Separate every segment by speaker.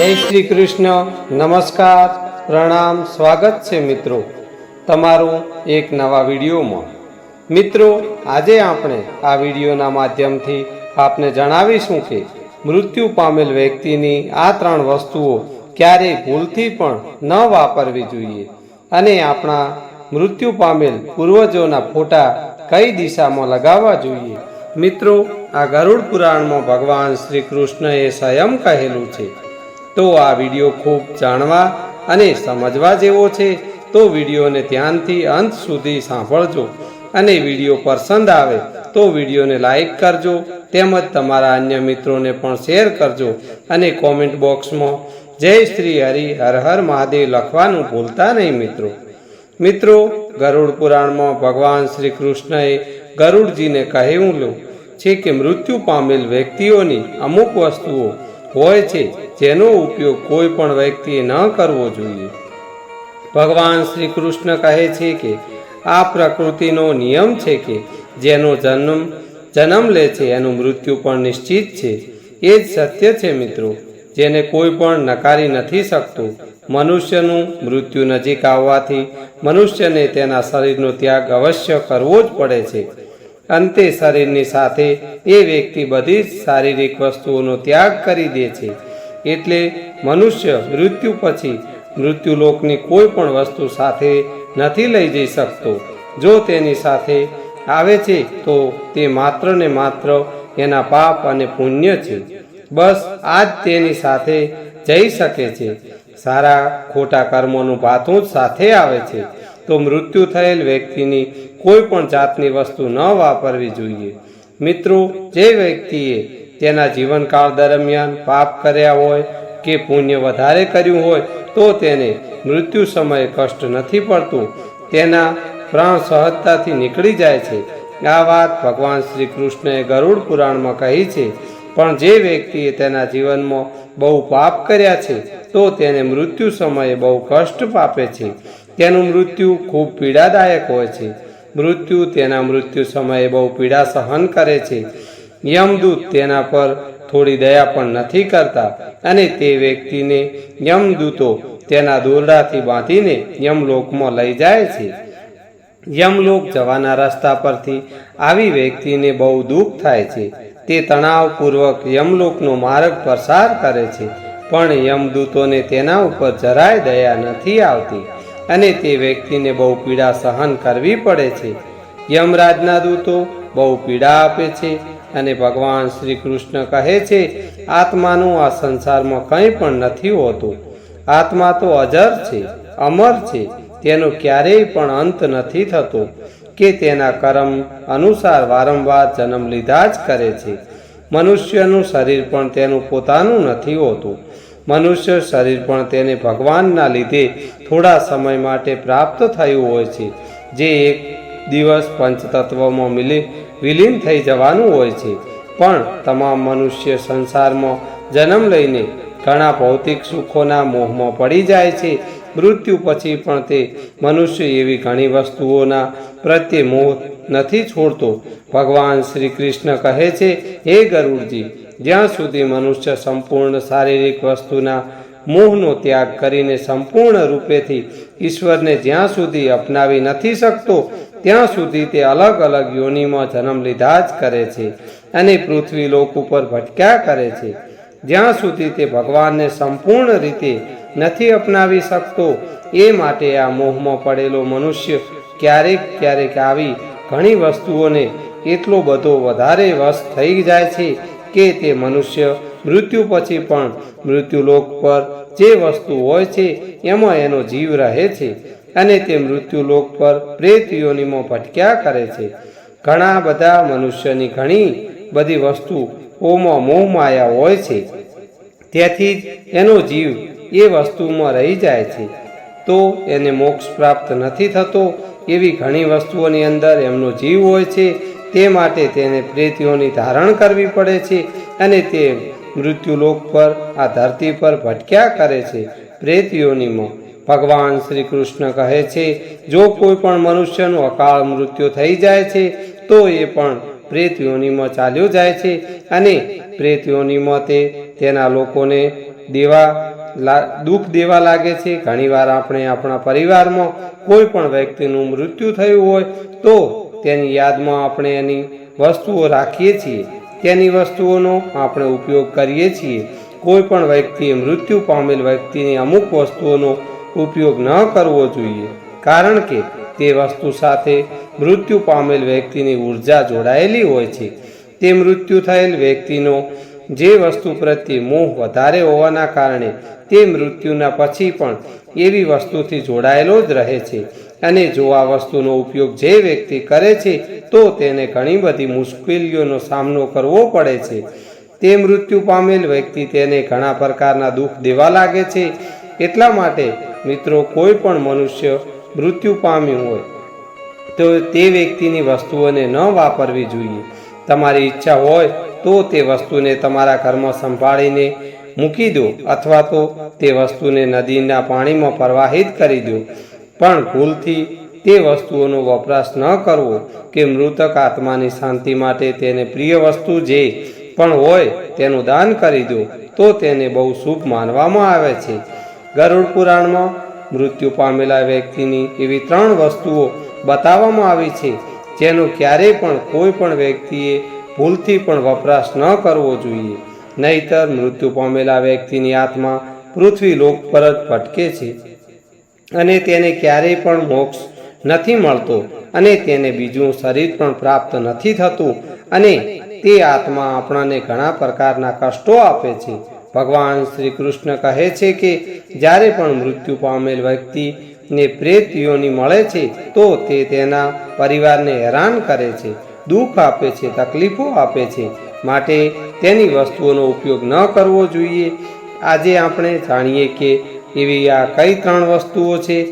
Speaker 1: જય શ્રી કૃષ્ણ. નમસ્કાર. પ્રણામ. સ્વાગત છે મિત્રો તમારું એક નવા વિડીયોમાં. મિત્રો, આજે આપણે આ વિડીયોના માધ્યમથી આપને જણાવીશું કે મૃત્યુ પામેલ વ્યક્તિની આ ત્રણ વસ્તુઓ ક્યારેય ભૂલથી પણ ન વાપરવી જોઈએ અને આપણા મૃત્યુ પામેલ પૂર્વજોના ફોટા કઈ દિશામાં લગાવવા જોઈએ. મિત્રો, આ ગરુડ પુરાણમાં ભગવાન શ્રી કૃષ્ણએ સ્વયં કહેલું છે તો આ વીડિયો ખૂબ જાણવા અને સમજવા જેવો છે, તો વિડીયોને ધ્યાનથી અંત સુધી સાંભળજો. અને વીડિયો પસંદ આવે તો વિડીયોને લાઈક કરજો, તેમજ તમારા અન્ય મિત્રોને પણ શેર કરજો અને કોમેન્ટ બોક્સમાં જય શ્રી હરિ, હર હર મહાદેવ લખવાનું ભૂલતા નહીં મિત્રો. મિત્રો, ગરુડ પુરાણમાં ભગવાન શ્રી કૃષ્ણએ ગરુડજીને કહેલું છે કે મૃત્યુ પામેલ વ્યક્તિઓની અમુક વસ્તુઓ હોય છે, જેનો ઉપયોગ કોઈ પણ વ્યક્તિએ ન કરવો જોઈએ. ભગવાન શ્રી કૃષ્ણ કહે છે કે, આ પ્રકૃતિનો નિયમ છે કે, જેનો જન્મ જન્મ લે છે, એનું મૃત્યુ પણ નિશ્ચિત છે. એ જ સત્ય છે મિત્રો, જેને કોઈ પણ નકારી નથી શકતું. મનુષ્યનું મૃત્યુ નજીક આવવાથી મનુષ્યને તેના શરીરનો ત્યાગ અવશ્ય કરવો જ પડે છે. અંતે શરીરની સાથે એ વ્યક્તિ બધી જ શારીરિક વસ્તુઓનો ત્યાગ કરી દે છે. એટલે મનુષ્ય મૃત્યુ પછી મૃત્યુલોકની કોઈ પણ વસ્તુ સાથે નથી લઈ જઈ શકતો. જો તેની સાથે આવે છે, તો તે માત્ર ને માત્ર એના પાપ અને પુણ્ય છે. બસ આ જ તેની સાથે જઈ શકે છે. સારા ખોટા કર્મોનું ભાથું જ સાથે આવે છે. તો મૃત્યુ થયેલ વ્યક્તિની કોઈ પણ જાતની વસ્તુ ન વાપરવી જોઈએ. મિત્રો, જે વ્યક્તિએ તેના જીવનકાળ દરમિયાન પાપ કર્યા હોય કે પુણ્ય વધારે કર્યું હોય, તો તેને મૃત્યુ સમયે કષ્ટ નથી પડતું. તેના પ્રાણ સહજતાથી નીકળી જાય છે. આ વાત ભગવાન શ્રી કૃષ્ણએ ગરુડ પુરાણમાં કહી છે. પણ જે વ્યક્તિએ તેના જીવનમાં બહુ પાપ કર્યા છે, તો તેને મૃત્યુ સમયે બહુ કષ્ટ પાપે છે. તેનું મૃત્યુ ખૂબ પીડાદાયક હોય છે. મૃત્યુ તેના મૃત્યુ સમયે બહુ પીડા સહન કરે છે. યમદૂત તેના પર થોડી દયા પણ નથી કરતા અને તે વ્યક્તિને યમદૂતો તેના દોરડાથી બાંધીને યમલોકમાં લઈ જાય છે. યમલોક જવાના રસ્તા પરથી આવી વ્યક્તિને બહુ દુઃખ થાય છે. તે તણાવપૂર્વક યમલોકનો માર્ગ પસાર કરે છે. પણ યમદૂતોને તેના ઉપર જરાય દયા નથી આવતી. અને તે વ્યક્તિને બહુ પીડા સહન કરવી પડે છે. યમરાજના દૂતો બહુ પીડા આપે છે અને ભગવાન શ્રી કૃષ્ણ કહે છે, આત્માનું આ સંસારમાં કંઈ પણ નથી હોતું. આત્મા તો અજર છે, અમર છે, તેનો ક્યારેય પણ અંત નથી થતો કે તેના કર્મ અનુસાર વારંવાર જન્મ લીધા જ કરે છે. મનુષ્યનું શરીર પણ તેનું પોતાનું નથી હોતું. મનુષ્ય શરીર પણ તેને ભગવાનના લીધે થોડા સમય માટે પ્રાપ્ત થયું હોય છે. જે એક દિવસ પંચતત્વમાં મિલી વિલીન થઈ જવાનું હોય છે. પણ તમામ મનુષ્ય સંસારમાં જન્મ લઈને ઘણા ભૌતિક સુખોના મોહમાં પડી જાય છે. મૃત્યુ પછી પણ તે મનુષ્ય એવી ઘણી વસ્તુઓના પ્રત્યે મોહ નથી છોડતો. ભગવાન શ્રી કૃષ્ણ કહે છે, હે ગરુડજી જ્યાં સુધી મનુષ્ય સંપૂર્ણ શારીરિક વસ્તુના મોહનો ત્યાગ કરીને સંપૂર્ણ રૂપેથી ઈશ્વરને જ્યાં સુધી અપનાવી નથી શકતો, ત્યાં સુધી તે અલગ અલગ યોનિમાં જન્મ લીધા જ કરે છે અને પૃથ્વી લોક ઉપર ભટક્યા કરે છે. જ્યાં સુધી તે ભગવાનને સંપૂર્ણ રીતે નથી અપનાવી શકતો, એ માટે આ મોહમાં પડેલો મનુષ્ય ક્યારેક ક્યારેક આવી ઘણી વસ્તુઓને એટલો બધો વધારે વશ થઈ જાય છે કે તે મનુષ્ય મૃત્યુ પછી પણ મૃત્યુલોક પર જે વસ્તુ હોય છે, એમાં એનો જીવ રહે છે અને તે મૃત્યુલોક પર પ્રેત યોનિમાં ભટક્યા કરે છે. ઘણા બધા મનુષ્યની ઘણી બધી વસ્તુ ઓમાં મોહમાયા હોય છે. તેથી જ એનો જીવ એ વસ્તુમાં રહી જાય છે. તો એને મોક્ષ પ્રાપ્ત નથી થતો એવી ઘણી વસ્તુઓની અંદર એમનો જીવ હોય છે તે માટે તેને પ્રેતીઓની ધારણ કરવી પડે છે અને તે મૃત્યુલોક પર, આ ધરતી પર ભટક્યા કરે છે. પ્રેતીઓનીમાં ભગવાન શ્રી કૃષ્ણ કહે છે, જો કોઈ પણ મનુષ્યનું અકાળ મૃત્યુ થઈ જાય છે, તો એ પણ પ્રેત યોનિમાં ચાલ્યો જાય છે અને પ્રેત યોનિમાં તે તેના લોકોને દેવા દુઃખ દેવા લાગે છે. ઘણીવાર આપણે આપણા પરિવારમાં કોઈ પણ વ્યક્તિનું મૃત્યુ થયું હોય તો તેની યાદમાં આપણે એની વસ્તુઓ રાખીએ છીએ. તેની વસ્તુઓનો આપણે ઉપયોગ કરીએ છીએ. કોઈ પણ વ્યક્તિએ મૃત્યુ પામેલ વ્યક્તિની અમુક વસ્તુઓનો ઉપયોગ ન કરવો જોઈએ. કારણ કે તે વસ્તુ સાથે મૃત્યુ પામેલ વ્યક્તિની ઊર્જા જોડાયેલી હોય છે. તે મૃત્યુ થયેલ વ્યક્તિનો જે વસ્તુ પ્રત્યે મોહ વધારે હોવાના કારણે તે મૃત્યુના પછી પણ એવી વસ્તુથી જોડાયેલો જ રહે છે. અને જો આ વસ્તુનો ઉપયોગ જે વ્યક્તિ કરે છે, તો તેને ઘણી બધી મુશ્કેલીઓનો સામનો કરવો પડે છે. તે મૃત્યુ પામેલ વ્યક્તિ તેને ઘણા પ્રકારના દુઃખ દેવા લાગે છે. એટલા માટે મિત્રો, કોઈ પણ મનુષ્ય મૃત્યુ પામ્યું હોય, તો તે વ્યક્તિની વસ્તુઓને ન વાપરવી જોઈએ. તમારી ઈચ્છા હોય, તો તે વસ્તુને તમારા ઘરમાં સંભાળીને મૂકી દો અથવા તો તે વસ્તુને નદીના પાણીમાં પ્રવાહિત કરી દો. પણ ભૂલથી તે વસ્તુઓનો વપરાશ ન કરવો કે મૃતક આત્માની શાંતિ માટે તેને પ્રિય વસ્તુ જે પણ હોય તેનું દાન કરી દો, તો તેને બહુ શુભ માનવામાં આવે છે. ગરુડ પુરાણમાં મૃત્યુ પામેલા વ્યક્તિની એવી ત્રણ વસ્તુઓ બતાવવામાં આવી છે, જેનો ક્યારેય પણ કોઈ પણ વ્યક્તિએ ભૂલથી પણ વપરાશ ન કરવો જોઈએ. નહીતર મૃત્યુ પામેલા વ્યક્તિની આત્મા પૃથ્વી લોક પર જ ભટકે છે. અને તેને ક્યારેય પણ મોક્ષ નથી મળતો અને તેને બીજું શરીર પણ પ્રાપ્ત નથી થતું અને તે આત્મા આપણને ઘણા પ્રકારના કષ્ટો આપે છે. ભગવાન શ્રી કૃષ્ણ કહે છે કે, જ્યારે પણ મૃત્યુ પામેલ વ્યક્તિને પ્રેત યોની મળે છે, તો તે તેના પરિવારને હેરાન કરે છે, દુઃખ આપે છે, તકલીફો આપે છે. માટે તેની વસ્તુઓનો ઉપયોગ ન કરવો જોઈએ. આજે આપણે જાણીએ કે એવી આ કઈ ત્રણ વસ્તુઓ છે?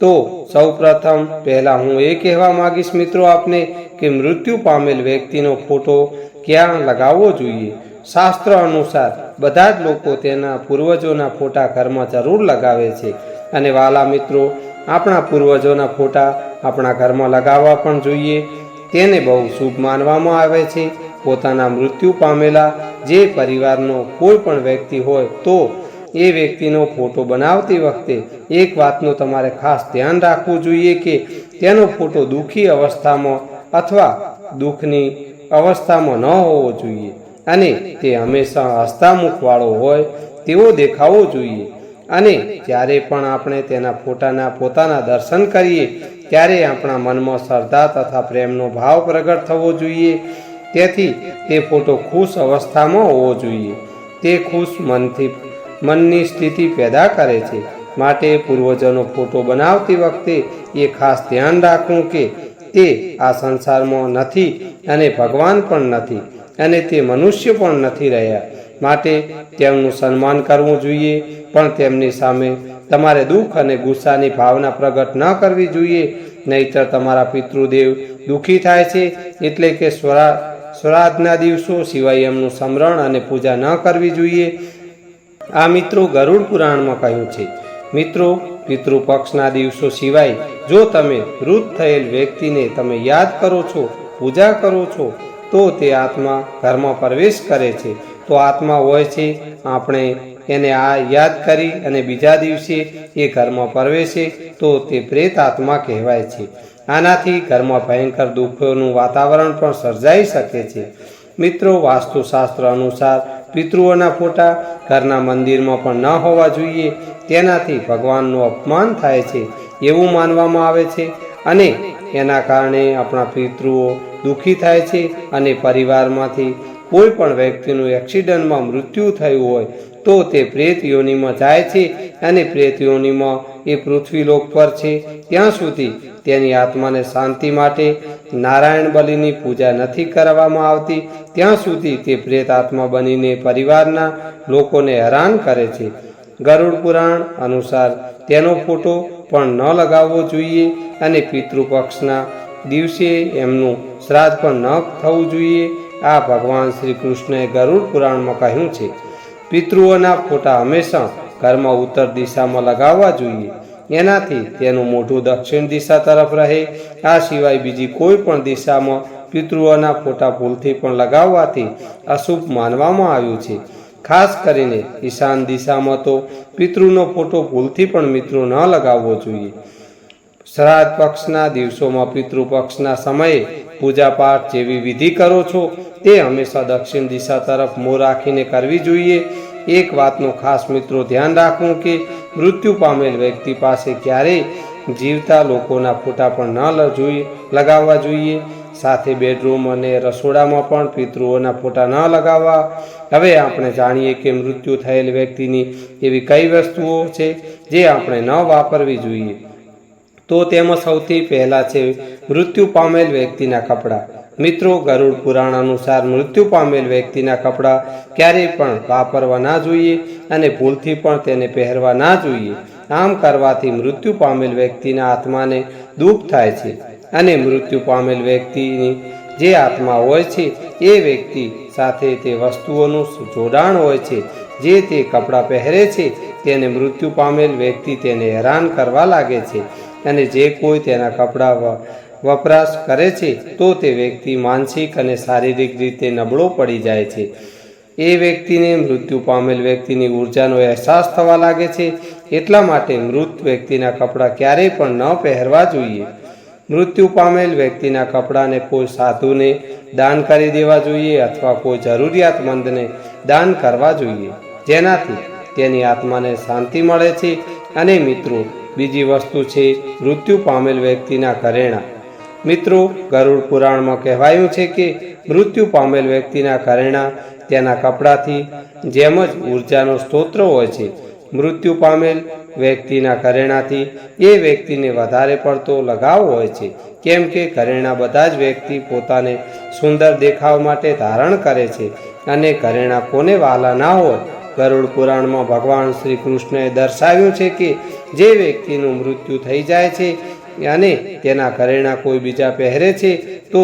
Speaker 1: તો સૌપ્રથમ પહેલાં હું એ કહેવા માંગીશ મિત્રો આપને કે મૃત્યુ પામેલ વ્યક્તિનો ફોટો ક્યાં લગાવવો જોઈએ? શાસ્ત્ર અનુસાર બધા જ લોકો તેના પૂર્વજોના ફોટા ઘરમાં જરૂર લગાવે છે. અને વાલા મિત્રો, આપણા પૂર્વજોના ફોટા આપણા ઘરમાં લગાવવા પણ જોઈએ. તેને બહુ શુભ માનવામાં આવે છે. પોતાના મૃત્યુ પામેલા જે પરિવારનો કોઈ પણ વ્યક્તિ હોય તો એ વ્યક્તિનો ફોટો બનાવતી વખતે એક વાતનું તમારે ખાસ ધ્યાન રાખવું જોઈએ કે તેનો ફોટો દુઃખી અવસ્થામાં અથવા દુઃખની અવસ્થામાં ન હોવો જોઈએ. અને તે હંમેશા હસ્તામુખવાળો હોય તેવો દેખાવો જોઈએ. અને જ્યારે પણ આપણે તેના ફોટાના પોતાના દર્શન કરીએ, ત્યારે આપણા મનમાં શ્રદ્ધા તથા પ્રેમનો ભાવ પ્રગટ થવો જોઈએ. તેથી તે ફોટો ખુશ અવસ્થામાં હોવો જોઈએ. તે ખુશ મનથી મનની સ્થિતિ પેદા કરે છે. માટે પૂર્વજોનો ફોટો બનાવતી વખતે એ ખાસ ધ્યાન રાખવું કે તે આ સંસારમાં નથી અને ભગવાન પણ નથી અને તે મનુષ્ય પણ નથી રહ્યા. માટે તેમનું સન્માન કરવું જોઈએ, પણ તેમની સામે તમારે દુઃખ અને ગુસ્સાની ભાવના પ્રગટ ન કરવી જોઈએ, નહીતર તમારા પિતૃદેવ દુઃખી થાય છે, એટલે કે સ્વરા સ્વરાધના દિવસો સિવાય એમનું સ્મરણ અને પૂજા ન કરવી જોઈએ. આ મિત્રો ગરુડ પુરાણમાં કહ્યું છે, મિત્રો, પિતૃપક્ષના દિવસો સિવાય જો તમે વૃદ્ધ થયેલ વ્યક્તિને તમે યાદ કરો છો, પૂજા કરો છો, તો તે આત્મા ઘરમાં પ્રવેશ કરે છે. તો આત્મા હોય છે, આપણે એને આ યાદ કરી અને બીજા દિવસે એ ઘરમાં પ્રવેશે, તો તે પ્રેત આત્મા કહેવાય છે. આનાથી ઘરમાં ભયંકર દુઃખોનું વાતાવરણ પણ સર્જાઈ શકે છે. મિત્રો, વાસ્તુશાસ્ત્ર અનુસાર પિતૃઓના ફોટા ઘરના મંદિરમાં પણ ન હોવા જોઈએ. તેનાથી ભગવાનનું અપમાન થાય છે એવું માનવામાં આવે છે અને એના કારણે આપણા પિતૃઓ દુઃખી થાય છે અને પરિવારમાંથી કોઈ પણ વ્યક્તિનું એક્સિડન્ટમાં મૃત્યુ થયું હોય તો તે પ્રેત યોનિમાં જાય છે અને પ્રેત યોનિમાં એ પૃથ્વીલોક પર છે. ત્યાં સુધી તેની આત્માને શાંતિ માટે નારાયણ બલિની પૂજા નથી કરવામાં આવતી. ત્યાં સુધી તે પ્રેત આત્મા બનીને પરિવારના લોકોને હેરાન કરે છે. ગરુડ પુરાણ અનુસાર તેનો ફોટો પણ ન લગાવવો જોઈએ અને પિતૃપક્ષના દિવસે એમનું શ્રાદ્ધ પણ ન થવું જોઈએ. આ ભગવાન શ્રી કૃષ્ણએ ગરુડ પુરાણમાં કહ્યું છે. પિતૃઓના ફોટા હંમેશા ઘરમાં ઉત્તર દિશામાં લગાવવા જોઈએ. એનાથી તેનું મોઢું દક્ષિણ દિશા તરફ રહે. આ સિવાય બીજી કોઈ પણ દિશામાં પિતૃઓના ફોટા ભૂલથી પણ લગાવવાથી અશુભ માનવામાં આવ્યું છે. ખાસ કરીને ઈશાન દિશામાં તો પિતૃનો ફોટો ભૂલથી પણ મિત્રો ન લગાવવો જોઈએ. શ્રાદ્ધ પક્ષના દિવસોમાં પિતૃ પક્ષના સમયે પૂજાપાઠ જેવી વિધિ કરો છો, તે હંમેશા દક્ષિણ દિશા તરફ મોં રાખીને કરવી જોઈએ. એક વાતનું ખાસ મિત્રો ધ્યાન રાખવું કે મૃત્યુ પામેલ વ્યક્તિ પાસે ક્યારેય જીવતા લોકોના ફોટા પણ ન જોઈએ, લગાવવા જોઈએ. સાથે બેડરૂમ અને રસોડામાં પણ પિતૃઓના ફોટા ન લગાવવા. હવે આપણે જાણીએ કે મૃત્યુ થયેલ વ્યક્તિની એવી કઈ વસ્તુઓ છે જે આપણે ન વાપરવી જોઈએ. તો તેમાં સૌથી પહેલા છે મૃત્યુ પામેલ વ્યક્તિના કપડાં. મિત્રો, ગરુડ પુરાણ અનુસાર મૃત્યુ પામેલ વ્યક્તિના કપડાં ક્યારેય પણ વાપરવા ના જોઈએ અને ભૂલથી પણ તેને પહેરવા ના જોઈએ. આમ કરવાથી મૃત્યુ પામેલ વ્યક્તિના આત્માને દુઃખ થાય છે અને મૃત્યુ પામેલ વ્યક્તિની જે આત્મા હોય છે, એ વ્યક્તિ સાથે તે વસ્તુઓનું જોડાણ હોય છે, જે તે કપડાં પહેરે છે, તેને મૃત્યુ પામેલ વ્યક્તિ તેને હેરાન કરવા લાગે છે. અને જે કોઈ તેના કપડાં વપરાશ કરે છે, તો તે વ્યક્તિ માનસિક અને શારીરિક રીતે નબળો પડી જાય છે. એ વ્યક્તિને મૃત્યુ પામેલ વ્યક્તિની ઉર્જાનો અહેસાસ થવા લાગે છે. એટલા માટે મૃત વ્યક્તિના કપડાં ક્યારેય પણ ન પહેરવા જોઈએ. મૃત્યુ પામેલ વ્યક્તિના કપડાને કોઈ સાધુને દાન કરી દેવા જોઈએ અથવા કોઈ જરૂરિયાતમંદને દાન કરવા જોઈએ. જેનાથી તેની આત્માને શાંતિ મળે છે અને મિત્રો બીજી વસ્તુ છે મૃત્યુ પામેલ વ્યક્તિના ઘરેણાં. મિત્રો, ગરુડ પુરાણમાં કહેવાયું છે કે મૃત્યુ પામેલ વ્યક્તિના ઘરેણા તેના કપડાથી જેમ જ ઉર્જાનો સ્તોત્ર હોય છે. મૃત્યુ પામેલ વ્યક્તિના ઘરેણાથી એ વ્યક્તિને વધારે પડતો લગાવ હોય છે. કેમ કે ઘરેણા બધા જ વ્યક્તિ પોતાને સુંદર દેખાવ માટે ધારણ કરે છે અને ઘરેણા કોને વાલા ના હોય ગરુડ પુરાણમાં ભગવાન શ્રી કૃષ્ણએ દર્શાવ્યું છે કે જે વ્યક્તિનું મૃત્યુ થઈ જાય છે અને તેના ઘરેણાં કોઈ બીજા પહેરે છે, તો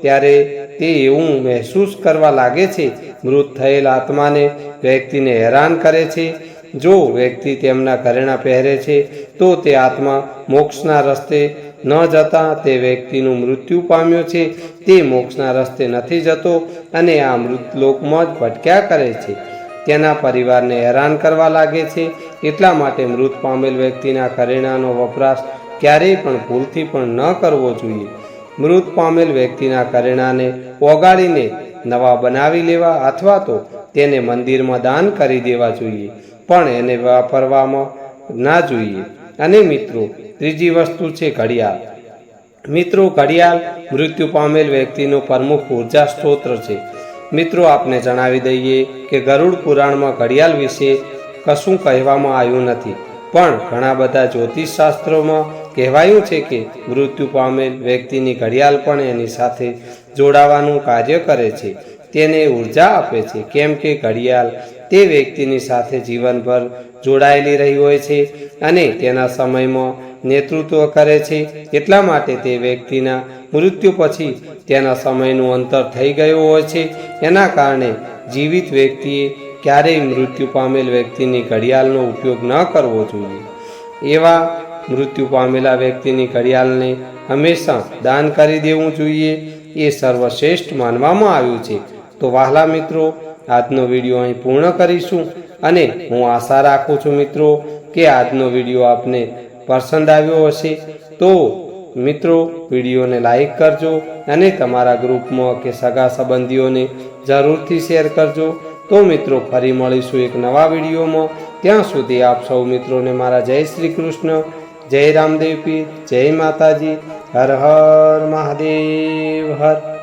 Speaker 1: ત્યારે તે એવું મહેસૂસ કરવા લાગે છે, મૃત થયેલ આત્માને વ્યક્તિને હેરાન કરે છે. જો વ્યક્તિ તેમના ઘરેણાં પહેરે છે, તો તે આત્મા મોક્ષના રસ્તે ન જતા તે વ્યક્તિનું મૃત્યુ પામ્યો છે. તે મોક્ષના રસ્તે નથી જતો અને આ મૃત લોકમાં જ ભટક્યા કરે છે. તેના પરિવારને હેરાન કરવા લાગે છે. એટલા માટે મૃત પામેલ વ્યક્તિના કરેણાનો વપરાશ ક્યારેય પણ ભૂલથી પણ ન કરવો જોઈએ. મૃત પામેલ વ્યક્તિના કરેણાને ઓગાળીને નવા બનાવી લેવા અથવા તો તેને મંદિરમાં દાન કરી દેવા જોઈએ, પણ એને વાપરવામાં ના જોઈએ. અને મિત્રો, ત્રીજી વસ્તુ છે ઘડિયાળ. મિત્રો, ઘડિયાળ મૃત્યુ પામેલ વ્યક્તિનો પ્રમુખ ઊર્જા સ્ત્રોત છે. મિત્રો, આપને જણાવી દઈએ કે ગરુડ પુરાણમાં ઘડિયાળ વિશે કશું કહેવામાં આવ્યું નથી. પણ ઘણા બધા જ્યોતિષ શાસ્ત્રોમાં કહેવાયું છે કે મૃત્યુ પામેલ વ્યક્તિની ઘડિયાળ પણ એની સાથે જોડાવાનું કાર્ય કરે છે. તેને ઊર્જા આપે છે. કેમ કે ઘડિયાળ તે વ્યક્તિની સાથે જીવનભર જોડાયેલી રહી હોય છે અને તેના સમયમાં નેતૃત્વ કરે છે. એટલા માટે તે વ્યક્તિના મૃત્યુ પછી તેના સમયનું અંતર થઈ ગયું હોય છે. એના કારણે જીવિત વ્યક્તિએ ક્યારેય મૃત્યુ પામેલ વ્યક્તિની ઘડિયાળનો ઉપયોગ ન કરવો જોઈએ. એવા મૃત્યુ પામેલા વ્યક્તિની ઘડિયાળને હંમેશા દાન કરી દેવું જોઈએ. એ સર્વશ્રેષ્ઠ માનવામાં આવ્યું છે. તો વહાલા મિત્રો, આજનો વીડિયો અહીં પૂર્ણ કરીશું અને હું આશા રાખું છું મિત્રો કે આજનો વીડિયો આપને પસંદ આવ્યો હશે તો મિત્રો, વિડીયોને લાઈક કરજો અને તમારા ગ્રુપમાં કે સગા સંબંધીઓને જરૂરથી શેર કરજો. તો મિત્રો, ફરી મળીશું એક નવા વિડીયોમાં. ત્યાં સુધી આપ સૌ મિત્રોને મારા જય શ્રી કૃષ્ણ, જય રામદેવ પીર જય માતાજી. હર હર મહાદેવ, હર.